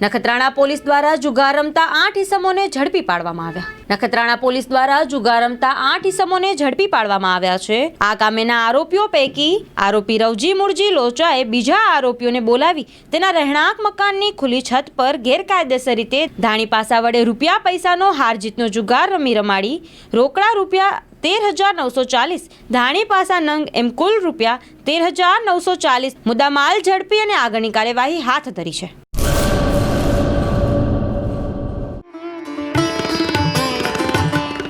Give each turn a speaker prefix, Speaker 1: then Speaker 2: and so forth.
Speaker 1: Nakhatrana police દ્વારા જુગાર રમતા આઠ ઇસમોને ઝડપી પાડવામાં આવ્યા. નખત્રાણા પોલીસ દ્વારા જુગાર રમતા આઠ ઇસમોને ઝડપી પાડવામાં આવ્યા છે. આ કામેના આરોપીઓ પૈકી આરોપી રવજી મુરજી લોચાએ બીજા આરોપીઓને બોલાવી તેના રહેણાંક મકાનની ખુલ્લી છત પર ગેરકાયદેસર રીતે ધાણી પાસા વડે રૂપિયા પૈસાનો હાર જીતનો જુગાર રમી રમાડી. રોકડા રૂપિયા તેર હજાર નવસો ચાલીસ, ધાણી પાસા નંગ એમ કુલ રૂપિયા તેર હજાર નવસો ચાલીસ મુદ્દામાલ ઝડપી અને આગળની કાર્યવાહી હાથ ધરી છે.